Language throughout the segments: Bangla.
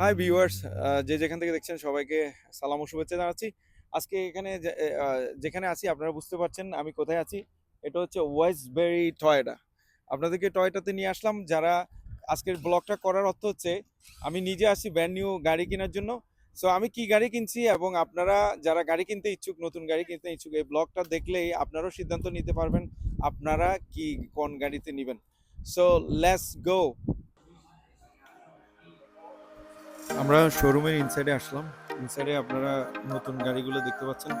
হাই ভিউয়ার্স যে যেখান থেকে দেখছেন, সবাইকে সালাম ও শুভেচ্ছা জানাচ্ছি। আজকে এখানে যেখানে আছি, আপনারা বুঝতে পারছেন আমি কোথায় আছি। এটা হচ্ছে ওয়েস্টবেরি টয়টা আপনাদেরকে টয়টাতে নিয়ে আসলাম। যারা আজকের ব্লগটা করার অর্থ হচ্ছে, আমি নিজে আসি ব্র্যান্ড নিউ গাড়ি কেনার জন্য। সো আমি কি গাড়ি কিনছি এবং আপনারা যারা গাড়ি কিনতে ইচ্ছুক, নতুন গাড়ি কিনতে ইচ্ছুক, এই ব্লগটা দেখলেই আপনারাও সিদ্ধান্ত নিতে পারবেন আপনারা কি কোন গাড়িতে নেবেন। সো লেটস গো আমরা শোরুমের ইনসাইডে আসলাম। ইনসাইডে আপনারা নতুন গাড়িগুলো দেখতে পাচ্ছেন।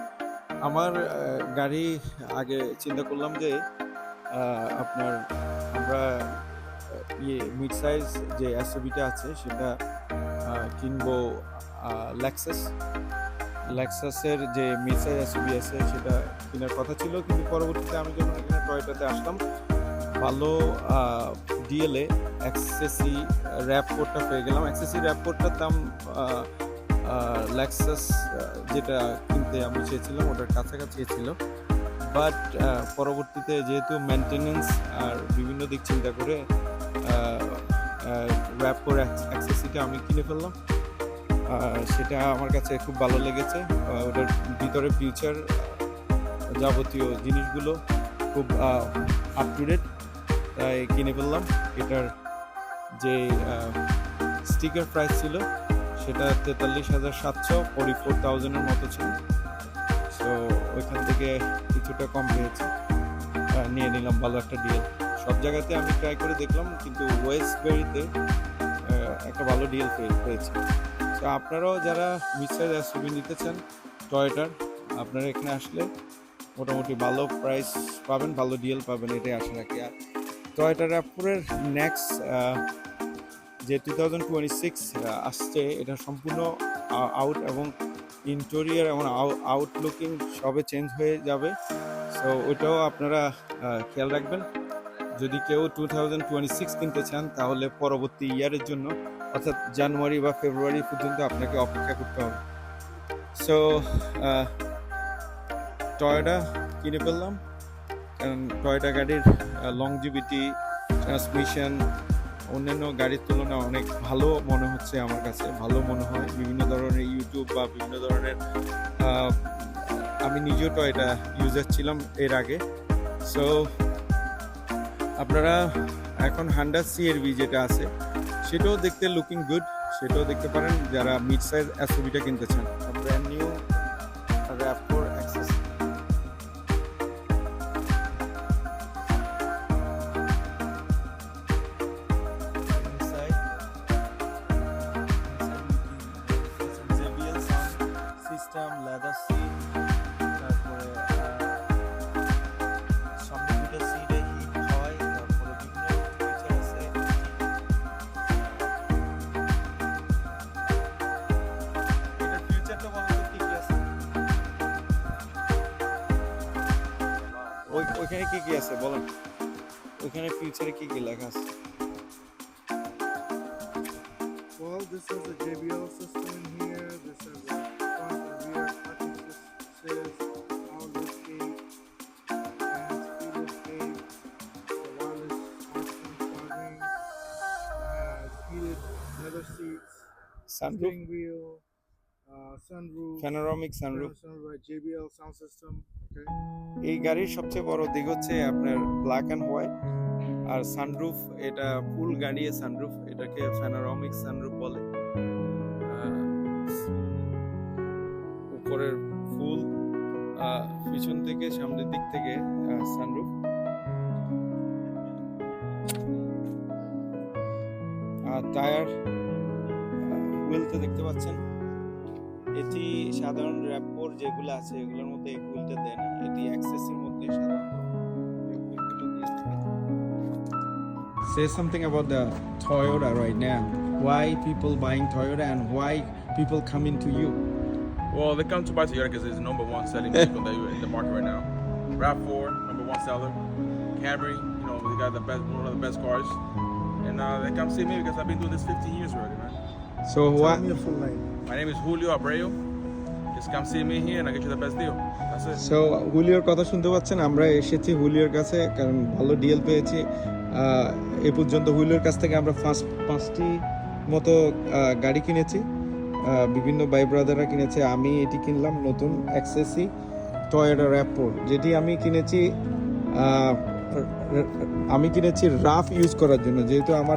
আমার গাড়ি আগে চিন্তা করলাম যে আপনার আমরা ইয়ে মিড সাইজ যে এসওবিটা আছে, সেটা কিনবো ল্যাক্সাস ল্যাক্সাসের যে মিড সাইজ এসওবি আছে, সেটা কেনার কথা ছিল। কিন্তু পরবর্তীতে আমি যখন এখানে টয়টাতে আসলাম, ভালো ডিএলএ অ্যাক্সেসি র্যাপ কোডটা পেয়ে গেলাম। অ্যাক্সেসি র্যাপ কোডটার দাম ল্যাক্সাস যেটা কিনতে আমি চেয়েছিলাম, ওটার কাছাকাছি ছিল। বাট পরবর্তীতে যেহেতু মেনটেনেন্স আর বিভিন্ন দিক চিন্তা করে র্যাপ কোড অ্যাক্সেসিটা আমি কিনে ফেললাম। সেটা আমার কাছে খুব ভালো লেগেছে। ওটার ভিতরে ফিউচার যাবতীয় জিনিসগুলো খুব আপ টু ডেট তাই কিনে ফেললাম। এটার যে স্টিকার প্রাইস ছিল, সেটা তেতাল্লিশ হাজার সাতশো ফোর্টি ফোর থাউজেন্ডের মতো ছিল। সো ওইখান থেকে কিছুটা কম পেয়েছি। নিয়ে নিলাম, ভালো একটা ডিল সব জায়গাতে আমি ট্রাই করে দেখলাম, কিন্তু ওয়েস্টবেরিতে একটা ভালো ডিল পেয়েছি। তো আপনারাও যারা মিক্সার এসইবি নিতে চান টয়টার আপনারা এখানে আসলে মোটামুটি ভালো প্রাইস পাবেন, ভালো ডিএল পাবেন, এটাই আশা রাখি। আর টয়টা র্যাপোরের নেক্সট যে টু থাউজেন্ড টোয়েন্টি সিক্স আসছে, এটা সম্পূর্ণ আউট এবং ইন্টেরিয়ার এবং আউটলুকিং সবে চেঞ্জ হয়ে যাবে। সো ওইটাও আপনারা খেয়াল রাখবেন। যদি কেউ টু থাউজেন্ড টোয়েন্টি সিক্স কিনতে চান, তাহলে পরবর্তী ইয়ারের জন্য, অর্থাৎ জানুয়ারি বা ফেব্রুয়ারি পর্যন্ত আপনাকে অপেক্ষা করতে হবে। সো টয়টা কিনে ফেললাম। টয়টা গাড়ির লংজিভিটি ট্রান্সমিশন অন্যান্য গাড়ির তুলনায় অনেক ভালো মনে হচ্ছে আমার কাছে, ভালো মনে হয়। বিভিন্ন ধরনের ইউটিউব বা বিভিন্ন ধরনের আমি নিজেও টয়টা ইউজার ছিলাম এর আগে। সো আপনারা এখন হান্ডা সিএরভি যেটা আছে, সেটাও দেখতে লুকিং গুড সেটাও দেখতে পারেন যারা মিড সাইজ এসওবিটা কিনতে চান। ব্র্যান্ড নিউ ওই ওইখানে কি কি আছে বলেন ওইখানে ফিউচারে কি কি লেখা আছে Well, this has a JBL system in here. This has a front and rear parking assist, audio gate, and speedo gate, a wireless smartphone charging, has heated leather seats, sunroof steering wheel, Sunroof, panoramic sunroof JBL sound system. Okay. এই গাড়ির সবচেয়ে বড় দিক হচ্ছে আপনার ব্ল্যাক অ্যান্ড হোয়াইট আর সানরুফ এটা ফুল গাড়ি সানরুফ এটাকে প্যানোরামিক সানরুফ বলে উপরের ফুল পিছন থেকে সামনের দিক থেকে সানরুফ আর টায়ার হুইলতে দেখতে পাচ্ছেন এটি সাধারণ র্যাপোর যেগুলো আছে এগুলোর মধ্যে এই হুইলটা দেয় না এটি অ্যাক্সেসের মধ্যে সাধারণত এই হুইলগুলো দিয়ে থাকে। Say something about the Toyota right now. Why people buying Toyota and why people coming to you? Well, they come to buy Toyota because it's the number one selling vehicle that you're in the market right now. RAV4, number one seller. Camry, you know, we got the best, one of the best cars. And uh, they come see me because I've been doing this 15 years already, man. So Tell what? me your full name. My name is Julio Abreu. Just come see me here and I'll get you the best deal. That's it. So হুলিওর কথা শুনতে পাচ্ছেন আমরা এসেছি হুলিওর কাছে কারণ ভালো ডিএল পেয়েছি আহ, এ পর্যন্ত হুলিওর কাছ থেকে আমরা ফার্স্ট পাঁচটি মতো আহ, গাড়ি কিনেছি আহ, বিভিন্ন ভাই ব্রাদাররা কিনেছে আমি এটি কিনলাম নতুন অ্যাক্সেসি টয়েটা র্যাপোর যেটি আমি কিনেছি আহ, আমি কিনেছি রাফ ইউজ করার জন্য যেহেতু আমার